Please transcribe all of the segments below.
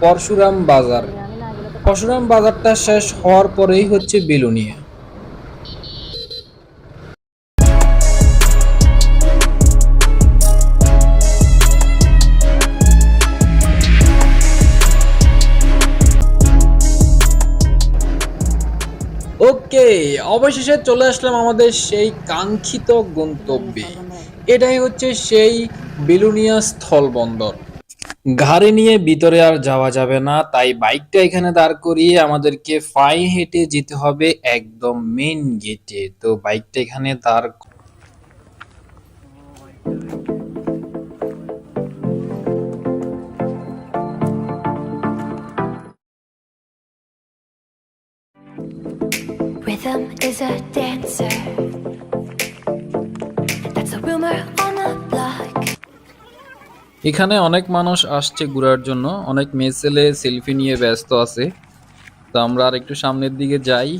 পরশুরাম বাজার। পরশুরাম বাজারটা শেষ হওয়ার পরেই হচ্ছে বেলুনিয়া। ওকে, অবশেষে চলে আসলাম আমাদের সেই কাঙ্ক্ষিত গন্তব্যে। এটাই হচ্ছে সেই বেলুনিয়া স্থলবন্দর। গাড়ি নিয়ে ভিতরে আর যাওয়া যাবে না, তাই বাইকটা এখানে দাঁড় করিয়ে আমাদেরকে পায়ে হেঁটে যেতে হবে একদম মেন গেটে তো বাইকটা এখানে দাঁড় Rhythm is a dancer. That's a rumor. এখানে অনেক মানুষ আসছে ঘোরার জন্য। অনেক মেয়ে ছেলে সেলফি নিয়ে ব্যস্ত আছে। তো আমরা আর একটু সামনের দিকে যাই।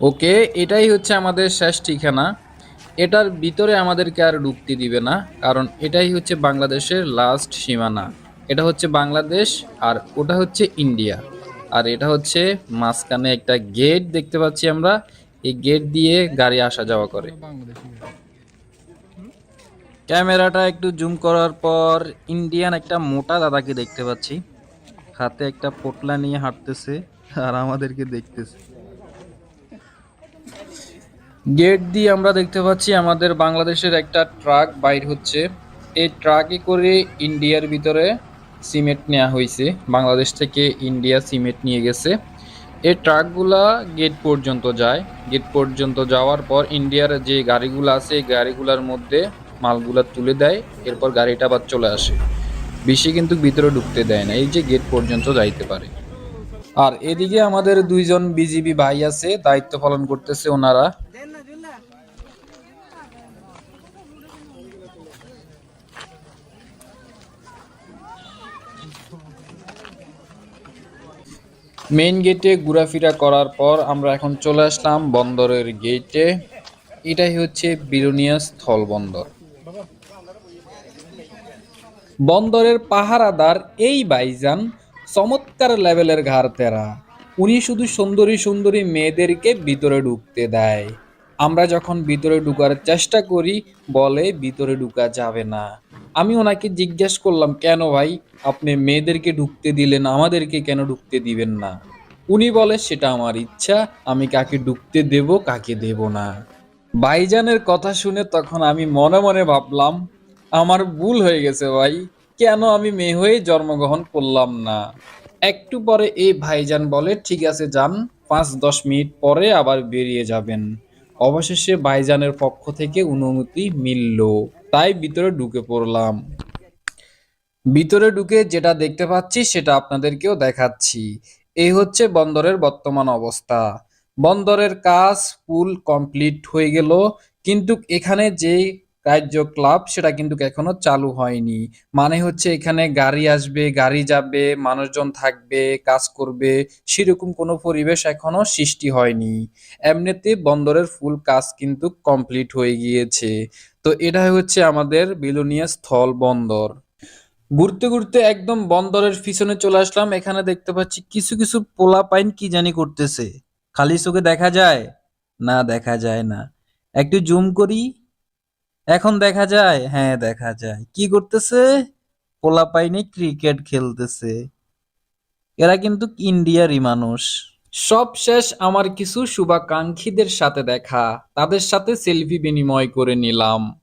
ওকে, এটাই হচ্ছে আমাদের শেষ ঠিকানা। এটার ভিতরে আমাদেরকে আর ঢুকতে দিবে না, কারণ এটাই হচ্ছে বাংলাদেশের লাস্ট সীমানা। এটা হচ্ছে বাংলাদেশ আর ওটা হচ্ছে ইন্ডিয়া। আর এটা হচ্ছে মাঝখানে একটা গেট দেখতে পাচ্ছি আমরা। এই গেট দিয়ে গাড়ি আসা যাওয়া করে। ক্যামেরাটা একটু জুম করার পর ইন্ডিয়ান একটা মোটা দাদাকে দেখতে পাচ্ছি। হাতে একটা পোটলা নিয়ে হাঁটতেছে আর আমাদেরকে দেখতেছে। গেট দিয়ে আমরা দেখতে পাচ্ছি আমাদের বাংলাদেশের একটা ট্রাক বাইর হচ্ছে। এই ট্রাকে করে ইন্ডিয়ার ভিতরে সিমেন্ট নেওয়া হয়েছে। বাংলাদেশ থেকে ইন্ডিয়া সিমেন্ট নিয়ে গেছে। এই ট্রাকগুলা গেট পর্যন্ত যায়। গেট পর্যন্ত যাওয়ার পর ইন্ডিয়ার যে গাড়িগুলো আছে, এই গাড়িগুলোর মধ্যে মালগুলা তুলে দেয়, এরপর গাড়িটা আবার চলে আসে। বেশি কিন্তু ভিতরে ঢুকতে দেয় না, এই যে গেট পর্যন্ত যাইতে পারে। আর এদিকে আমাদের দুইজন বিজিবি ভাই আছে, দায়িত্ব পালন করতেছে ওনারা। মেইন গেটে ঘোরাফেরা করার পর আমরা এখন চলে আসলাম বন্দরের গেটে এটাই হচ্ছে বিরুনিয়া স্থল বন্দর। বন্দরের পাহারাদার এই বাইজান চমৎকার লেভেলের ঘাড় তেরা উনি শুধু সুন্দরী সুন্দরী মেয়েদেরকে ভিতরে ঢুকতে দেয়। আমরা যখন ভিতরে ঢুকার চেষ্টা করি, বলে ভিতরে ঢুকা যাবে না। আমি ওনাকে জিজ্ঞেস করলাম, কেন ভাই? আপনি মেয়েদেরকে ঢুকতে দিলেন, আমাদেরকে কেন ঢুকতে দিবেন না? উনি বলে, সেটা আমার ইচ্ছা, আমি কাকে ঢুকতে দেব, কাকে দেব না। বাইজানের কথা শুনে তখন আমি মনে মনে ভাবলাম আমার ভুল হয়ে গেছে ভাই। কেন আমি মেয়ে হয়ে জন্মগ্রহণ করলাম না? একটু পরে এই ভাইজান বলে, ঠিক আছে, যান। পাঁচ দশ মিনিট পরে আবার বেরিয়ে যাবেন। অবশেষে ভাইজানের পক্ষ থেকে অনুমতি মিলল। তাই ভিতরে ঢুকে পড়লাম। ভিতরে ঢুকে যেটা দেখতে পাচ্ছি, সেটা আপনাদেরকেও দেখাচ্ছি। এই হচ্ছে বন্দরের বর্তমান অবস্থা। বন্দরের কাজ ফুল কমপ্লিট হয়ে গেল, কিন্তু এখানে যে কার্যকলাপ সেটা কিন্তু এখনও চালু হয়নি। মানে হচ্ছে এখানে গাড়ি আসবে, গাড়ি যাবে, মানুষজন থাকবে, কাজ করবে, সেরকম কোনো পরিবেশ এখনও সৃষ্টি হয়নি। এমনিতে বন্দরের ফুল কাজ কিন্তু কমপ্লিট হয়ে গিয়েছে। তো এটা হচ্ছে আমাদের বিলোনিয়া স্থল বন্দর। ঘুরতে ঘুরতে একদম বন্দরের পিছনে চলে আসলাম। এখানে দেখতে পাচ্ছি কিছু কিছু পোলা পাইন কি জানি করতেছে। খালি চোখে দেখা যায়? না, দেখা যায় না। একটু জুম করি। এখন দেখা যায় হ্যাঁ দেখা যায়। কি করতেছে? পোলা পাইনি ক্রিকেট খেলতেছে। এরা কিন্তু ইন্ডিয়ারই মানুষ। সব শেষ আমার কিছু শুভাকাঙ্ক্ষীদের সাথে দেখা। তাদের সাথে সেলফি বিনিময় করে নিলাম।